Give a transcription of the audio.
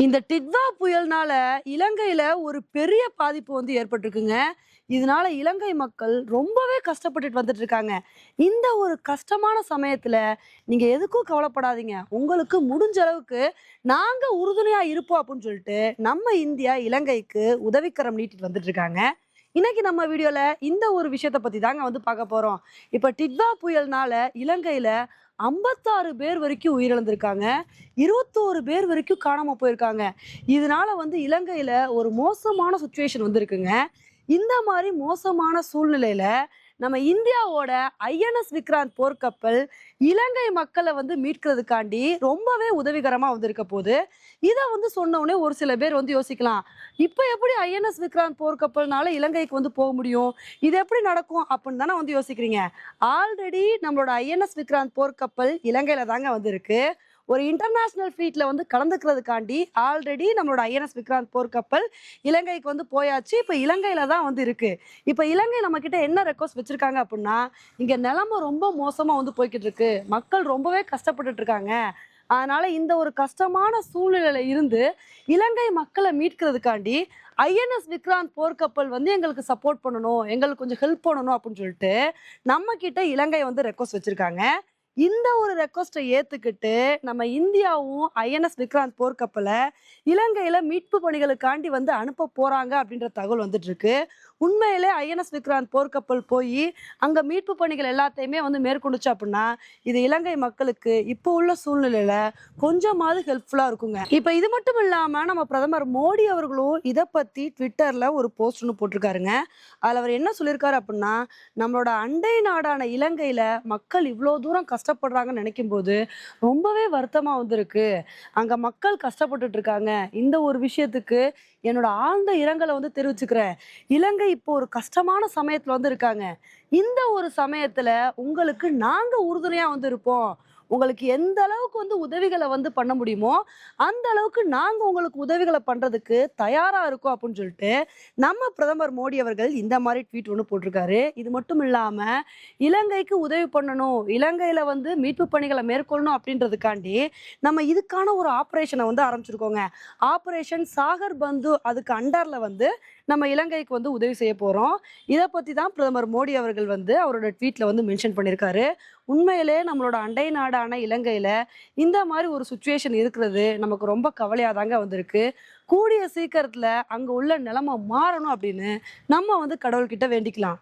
இந்த டிட்வா புயல்னால இலங்கையில ஒரு பெரிய பாதிப்பு வந்து ஏற்பட்டிருக்குங்க. இதனால இலங்கை மக்கள் ரொம்பவே கஷ்டப்பட்டுட்டு வந்துட்டு இருக்காங்க. இந்த ஒரு கஷ்டமான சமயத்துல நீங்க எதுக்கும் கவலைப்படாதீங்க. உங்களுக்கு முடிஞ்ச அளவுக்கு நாங்க உறுதுணையா இருப்போம் அப்படின்னு சொல்லிட்டு நம்ம இந்தியா இலங்கைக்கு உதவிக்கரம் நீட்டிட்டு வந்துட்டு இருக்காங்க. இன்னைக்கு நம்ம வீடியோல இந்த ஒரு விஷயத்தை பத்தி தாங்க வந்து பார்க்க போறோம். இப்ப டிட்வா புயல்னால இலங்கையில ஐம்பத்தாறு பேர் வரைக்கும் உயிரிழந்திருக்காங்க. இருபத்தோரு பேர் வரைக்கும் காணாம போயிருக்காங்க. இதனால வந்து இலங்கையில ஒரு மோசமான சுச்சுவேஷன் வந்திருக்குங்க. இந்த மாதிரி மோசமான சூழ்நிலையில நம்ம இந்தியாவோட ஐஎன்எஸ் விக்ராந்த் போர்க்கப்பல் இலங்கை மக்களை வந்து மீட்கிறதுக்காண்டி ரொம்பவே உதவிகரமாக வந்திருக்க போது இதை வந்து சொன்ன ஒரு சில பேர் வந்து யோசிக்கலாம் இப்போ எப்படி ஐஎன்எஸ் விக்ராந்த் போர்க்கப்பல்னால இலங்கைக்கு வந்து போக முடியும்? இது எப்படி நடக்கும் அப்படின்னு தானே வந்து யோசிக்கிறீங்க. ஆல்ரெடி நம்மளோட ஐஎன்எஸ் விக்ராந்த் போர்க்கப்பல் இலங்கையில் தாங்க வந்திருக்கு. ஒரு இன்டர்நேஷனல் ஃப்ளீட்ல வந்து கலந்துக்கிறதுக்காண்டி ஆல்ரெடி நம்மளோட ஐஎன்எஸ் விக்ராந்த் போர்க்கப்பல் இலங்கைக்கு வந்து போயாச்சு. இப்போ இலங்கையில தான் வந்து இருக்கு. இப்போ இலங்கை நம்ம கிட்ட என்ன ரெக்வஸ்ட் வச்சிருக்காங்க அப்படின்னா இங்க நிலைமை ரொம்ப மோசமா வந்து போய்கிட்டு இருக்கு மக்கள் ரொம்பவே கஷ்டப்பட்டுட்டு இருக்காங்க அதனால இந்த ஒரு கஷ்டமான சூழ்நிலையில இருந்து இலங்கை மக்களை மீட்கிறதுக்காண்டி ஐஎன்எஸ் விக்ராந்த் போர்க்கப்பல் வந்து எங்களுக்கு சப்போர்ட் பண்ணணும் எங்களுக்கு கொஞ்சம் ஹெல்ப் பண்ணணும் அப்படின்னு சொல்லிட்டு நம்ம கிட்ட இலங்கை வந்து ரெக்வஸ்ட் வச்சிருக்காங்க. இந்த ஒரு ரெக்வஸ்ட்டை ஏற்றுக்கிட்டு நம்ம இந்தியாவும் ஐஎன்எஸ் விக்ராந்த் போர்க்கப்பலை இலங்கையில் மீட்பு பணிகளுக்காண்டி வந்து அனுப்ப போகிறாங்க அப்படின்ற தகவல் வந்துட்டு இருக்கு உண்மையிலே ஐஎன்எஸ் விக்ராந்த் போர்க்கப்பல் போய் அங்கே மீட்பு பணிகள் எல்லாத்தையுமே வந்து மேற்கொண்டுச்சு அப்படின்னா இது இலங்கை மக்களுக்கு இப்போ உள்ள சூழ்நிலையில் கொஞ்சமாவது ஹெல்ப்ஃபுல்லாக இருக்குங்க. இப்போ இது மட்டும் இல்லாமல் நம்ம பிரதமர் மோடி அவர்களும் இதை பற்றி ட்விட்டரில் ஒரு போஸ்ட் ஒன்று போட்டிருக்காருங்க. அதில் அவர் என்ன சொல்லியிருக்காரு அப்படின்னா நம்மளோட அண்டை நாடான இலங்கையில் மக்கள் இவ்வளோ தூரம் கஷ்டம் கஷ்டப்படுறாங்கன்னு நினைக்கும் போது ரொம்பவே வருத்தமா வந்திருக்கு. அங்க மக்கள் கஷ்டப்பட்டுட்டு இருக்காங்க இந்த ஒரு விஷயத்துக்கு என்னோட ஆழ்ந்த இரங்கலை வந்து தெரிவிச்சுக்கிறேன். இலங்கை இப்போ ஒரு கஷ்டமான சமயத்துல வந்து இருக்காங்க. இந்த ஒரு சமயத்துல உங்களுக்கு நாங்க உறுதுணையா வந்து இருப்போம். உங்களுக்கு எந்த அளவுக்கு வந்து உதவிகளை வந்து பண்ண முடியுமோ அந்த அளவுக்கு நாங்கள் உங்களுக்கு உதவிகளை பண்ணுறதுக்கு தயாராக இருக்கோம் அப்படின்னு சொல்லிட்டு நம்ம பிரதமர் மோடி அவர்கள் இந்த மாதிரி ட்வீட் ஒன்று போட்டிருக்காரு. இது மட்டும் இல்லாமல் இலங்கைக்கு உதவி பண்ணணும் இலங்கையில் வந்து மீட்பு பணிகளை மேற்கொள்ளணும் அப்படின்றதுக்காண்டி நம்ம இதுக்கான ஒரு ஆப்ரேஷனை வந்து ஆரம்பிச்சிருக்கோங்க. ஆப்ரேஷன் சாகர் பந்து அதுக்கு அண்டரில் வந்து நம்ம இலங்கைக்கு வந்து உதவி செய்ய போகிறோம் இதை பற்றி தான் பிரதமர் மோடி அவர்கள் வந்து அவரோட ட்வீட்டில் வந்து மென்ஷன் பண்ணியிருக்காரு. உண்மையிலே நம்மளோட அண்டை நாடான இலங்கையில் இந்த மாதிரி ஒரு சுச்சுவேஷன் இருக்கிறது நமக்கு ரொம்ப கவலையாக தாங்க வந்திருக்கு. கூடிய சீக்கிரத்தில் அங்கே உள்ள நிலமை மாறணும் அப்படின்னு நம்ம வந்து கடவுள்கிட்ட வேண்டிக்கலாம்.